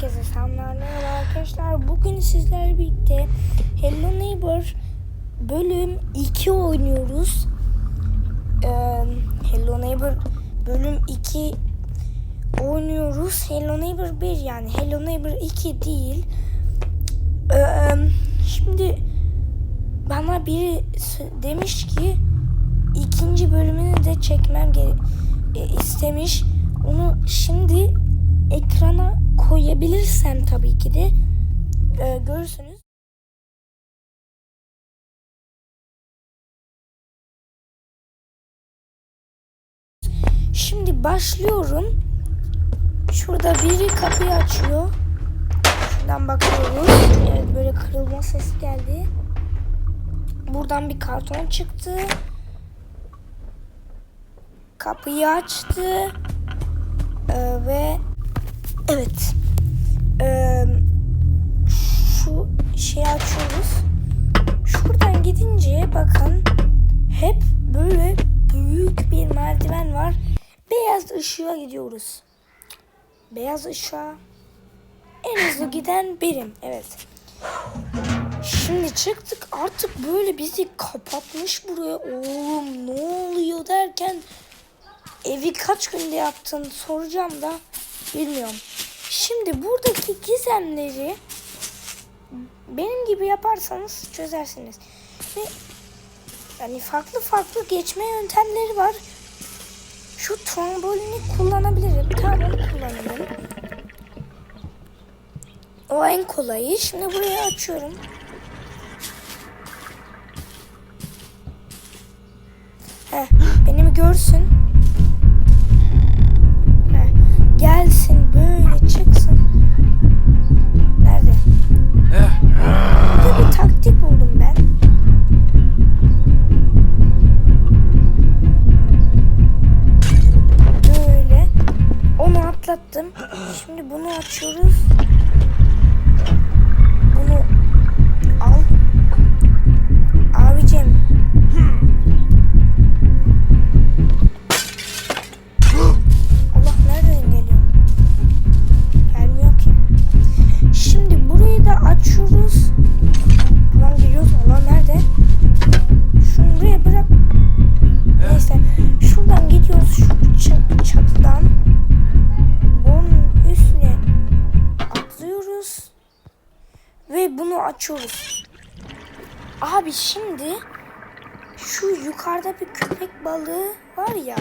Herkese selamlar arkadaşlar. Bugün sizlerle birlikte Hello Neighbor bölüm 2 oynuyoruz. Ee, Hello Neighbor bölüm 2 oynuyoruz. Hello Neighbor 1 yani Hello Neighbor 2 değil. Ee, şimdi bana biri demiş ki ikinci bölümünü de çekmem e, istemiş. Onu şimdi ekrana koyabilirsem tabii ki de e, görürsünüz. Şimdi başlıyorum. Şurada biri kapıyı açıyor. Şuradan bakıyoruz. Evet böyle kırılma sesi geldi. Buradan bir karton çıktı. Kapıyı açtı. Ee, ve evet. Ee, şu şeyi açıyoruz. Şuradan gidince bakın hep böyle büyük bir merdiven var. Beyaz ışığa gidiyoruz. Beyaz ışığa en hızlı giden benim. Evet. Şimdi çıktık artık böyle bizi kapatmış buraya. Oğlum ne oluyor derken evi kaç günde yaptın soracağım da bilmiyorum. Şimdi buradaki gizemleri benim gibi yaparsanız çözersiniz. Ve yani farklı farklı geçme yöntemleri var. Şu trombolini kullanabilirim. Tamam onu. O en kolayı. Şimdi burayı açıyorum. Heh, beni mi görsün? Atlattım. Şimdi bunu açıyoruz. Açıyoruz. Abi şimdi şu yukarıda bir köpek balığı var ya.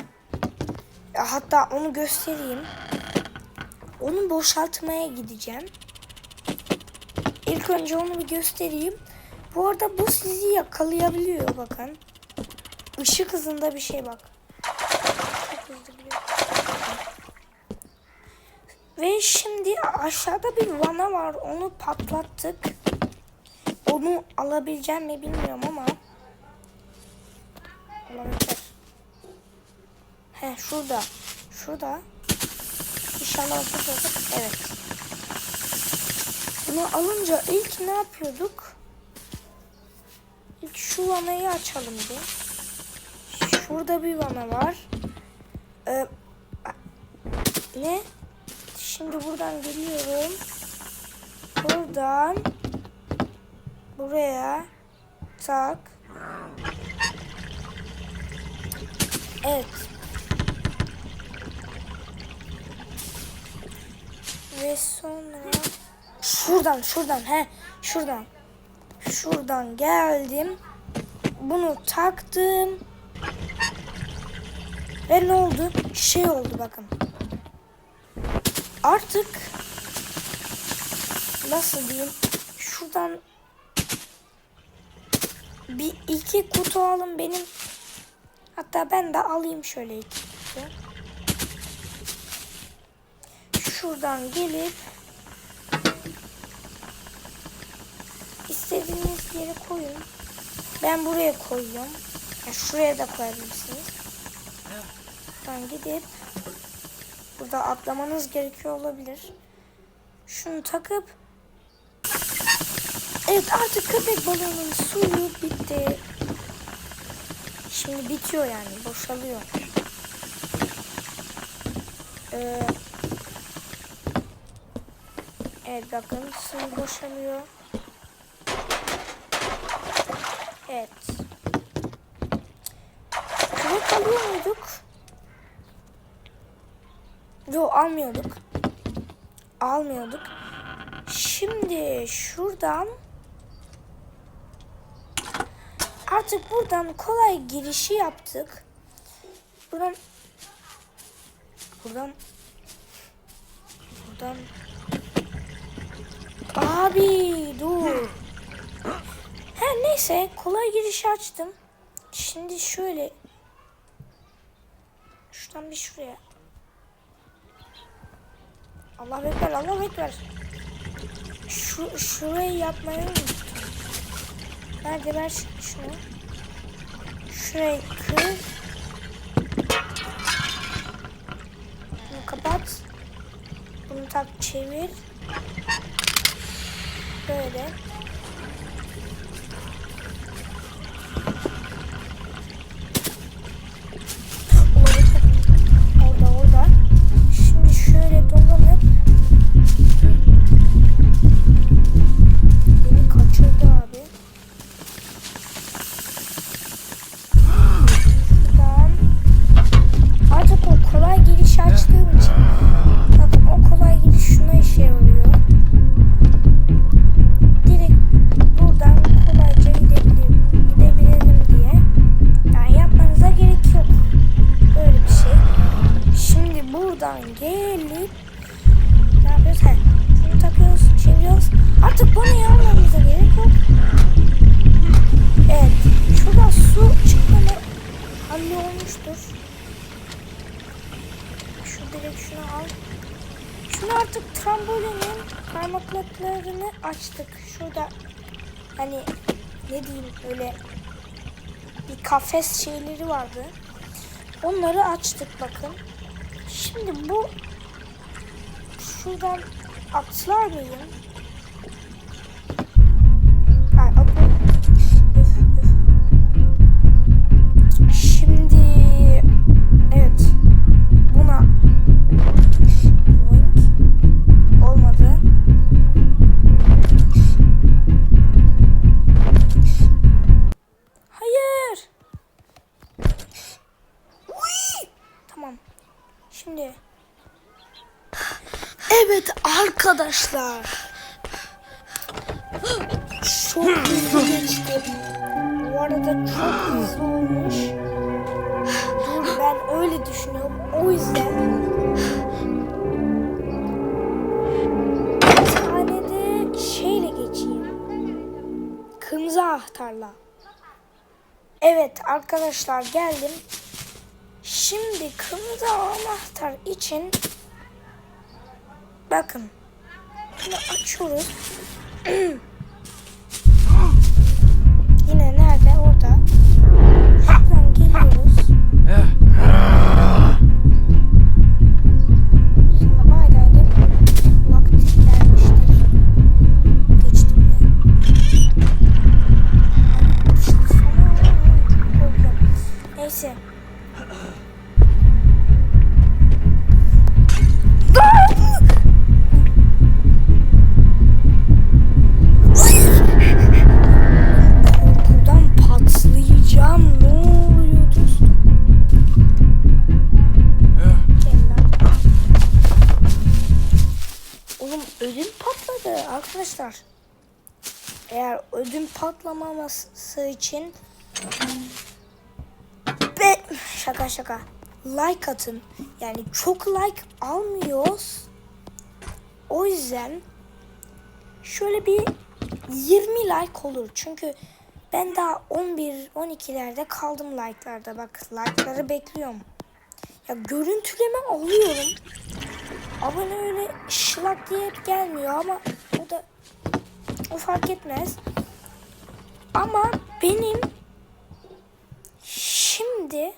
Hatta onu göstereyim. Onu boşaltmaya gideceğim. İlk önce onu bir göstereyim. Bu arada bu sizi yakalayabiliyor bakın. Işık hızında bir şey bak. Bir- Ve şimdi aşağıda bir vana var. Onu patlattık. Onu alabileceğim mi bilmiyorum ama. Olabilir. He şurada. Şurada. İnşallah şurada. Evet. Bunu alınca ilk ne yapıyorduk? İlk şu vanayı açalım bir. Şurada bir vana var. Ee, ne? Şimdi buradan geliyorum. Buradan buraya tak. Evet. Ve sonra şuradan şuradan he şuradan şuradan geldim. Bunu taktım. Ve ne oldu? Şey oldu bakın. Artık nasıl diyeyim? Şuradan bir iki kutu alın benim. Hatta ben de alayım şöyle iki kutu. Şuradan gelip istediğiniz yere koyun. Ben buraya koyuyorum. Ya şuraya da koyabilirsiniz. Buradan gidip burada atlamanız gerekiyor olabilir. Şunu takıp Evet artık köpek balığının suyu bitti. Şimdi bitiyor yani boşalıyor. Ee, Evet bakın suyu boşalıyor. Evet. Kürek alıyor muyduk? Yok almıyorduk. Almıyorduk. Şimdi şuradan artık buradan kolay girişi yaptık. Buradan buradan buradan Abi dur. Her neyse kolay girişi açtım. Şimdi şöyle şuradan bir şuraya. Allah bekler, Allah bekler. Şu şurayı yapmayı unuttum. Nerede ver şunu. Şurayı kır. Bunu kapat. Bunu tak çevir. Böyle. Hallolmuştur. Şu direkt şunu al. Şunu artık trambolinin parmaklıklarını açtık. Şurada hani ne diyeyim öyle bir kafes şeyleri vardı. Onları açtık bakın. Şimdi bu şuradan atlar mıyım? Arkadaşlar. Çok hızlı geçti. Bu arada çok hızlı olmuş. Dur ben öyle düşünüyorum. O yüzden bir tane de şeyle geçeyim. Kırmızı ahtarla. Evet arkadaşlar geldim. Şimdi kırmızı anahtar için bakın bunu açıyoruz. Yine nerede? Orada. Şuradan geliyoruz. Sana de vakti gelmiştir. Geçti mi? Neyse. Eğer ödüm patlamaması için Be şaka şaka. Like atın. Yani çok like almıyoruz. O yüzden şöyle bir 20 like olur. Çünkü ben daha 11 12'lerde kaldım like'larda. Bak like'ları bekliyorum. Ya görüntüleme alıyorum. Abone öyle şılak diye gelmiyor ama o da o fark etmez. Ama benim Şimdi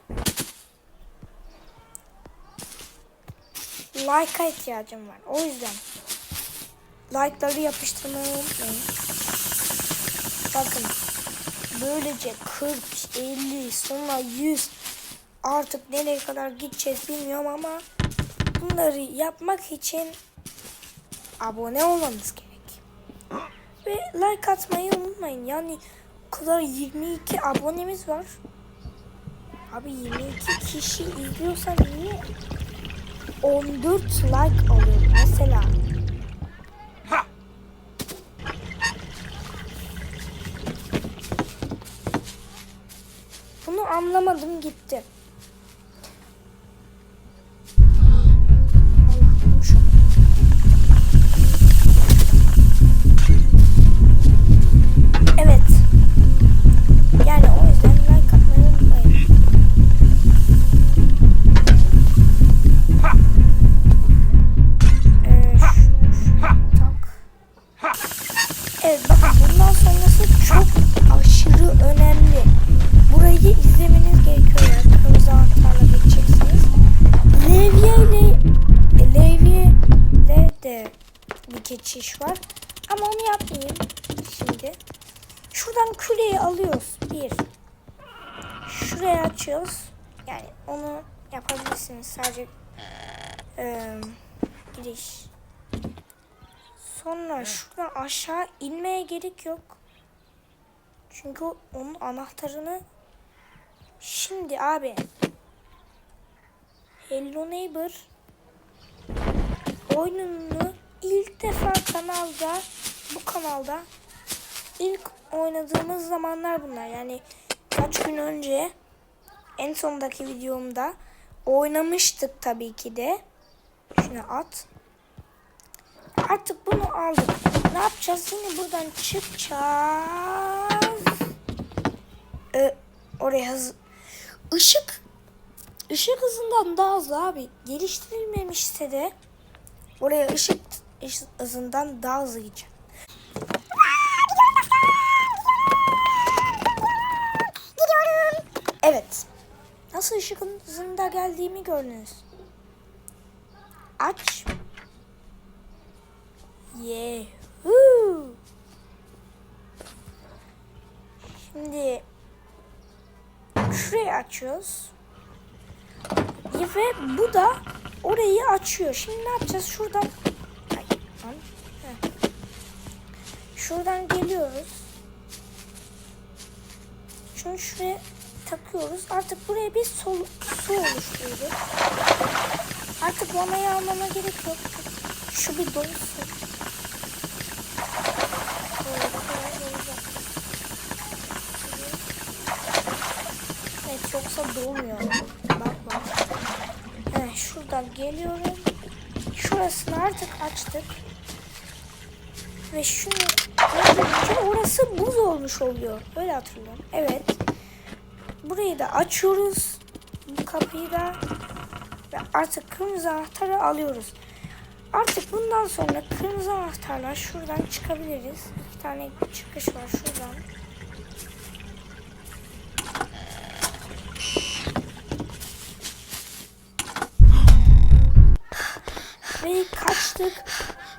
like'a ihtiyacım var. O yüzden like'ları yapıştırmayı unutmayın. Bakın böylece 40, 50 sonra 100 artık nereye kadar gideceğiz bilmiyorum ama bunları yapmak için abone olmanız gerek. Ve like atmayı unutmayın. Yani o kadar 22 abonemiz var. Abi 22 kişi izliyorsa niye 14 like alıyor mesela? Bunu anlamadım gitti. Evet bakın bundan sonrası çok aşırı önemli. Burayı izlemeniz gerekiyor. Yani kırmızı anahtarla geçeceksiniz. Levye ile Levye ile de bir geçiş var. Ama onu yapmayayım şimdi. Şuradan küreyi alıyoruz. Bir. Şuraya açıyoruz. Yani onu yapabilirsiniz. Sadece eee, giriş. Sonra şuradan aşağı inmeye gerek yok. Çünkü onun anahtarını şimdi abi Hello Neighbor oyununu ilk defa kanalda bu kanalda ilk oynadığımız zamanlar bunlar. Yani kaç gün önce en sondaki videomda oynamıştık tabii ki de. Şunu at. Artık bunu aldık. Ne yapacağız? Yine buradan çıkacağız. Ee, oraya hız... Işık ışık hızından daha hızlı abi. Geliştirilmemişse de oraya ışık ışık hızından daha hızlı gideceğim. Evet. Nasıl ışık hızında geldiğimi gördünüz. Aç. Yehuu. Şimdi şurayı açıyoruz. Ve bu da orayı açıyor. Şimdi ne yapacağız? Şuradan. Şuradan geliyoruz. Şunu şuraya takıyoruz. Artık buraya bir sol, su oluşturuyoruz. Artık vanayı almama gerek yok. Şu bir. Böyle kolay olacak. Evet yoksa dolmuyor. Bak bak. Evet, şuradan geliyorum. Şurasını artık açtık. Ve şunu orası buz olmuş oluyor. Öyle hatırlıyorum. Evet. Burayı da açıyoruz. Bu kapıyı da. Ve artık kırmızı anahtarı alıyoruz. Artık bundan sonra kırmızı anahtarla şuradan çıkabiliriz. İki tane çıkış var şuradan. Kaçtık.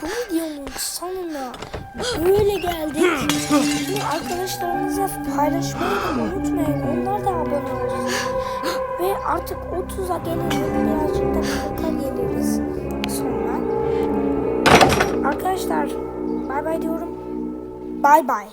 Bu videonun sonuna böyle geldik. Bunu arkadaşlarınızla paylaşmayı da unutmayın. Onlar da abone olsun. Ve artık 30'a gelince birazcık da 40'a geliriz sonra. Arkadaşlar bay bay diyorum. Bay bay.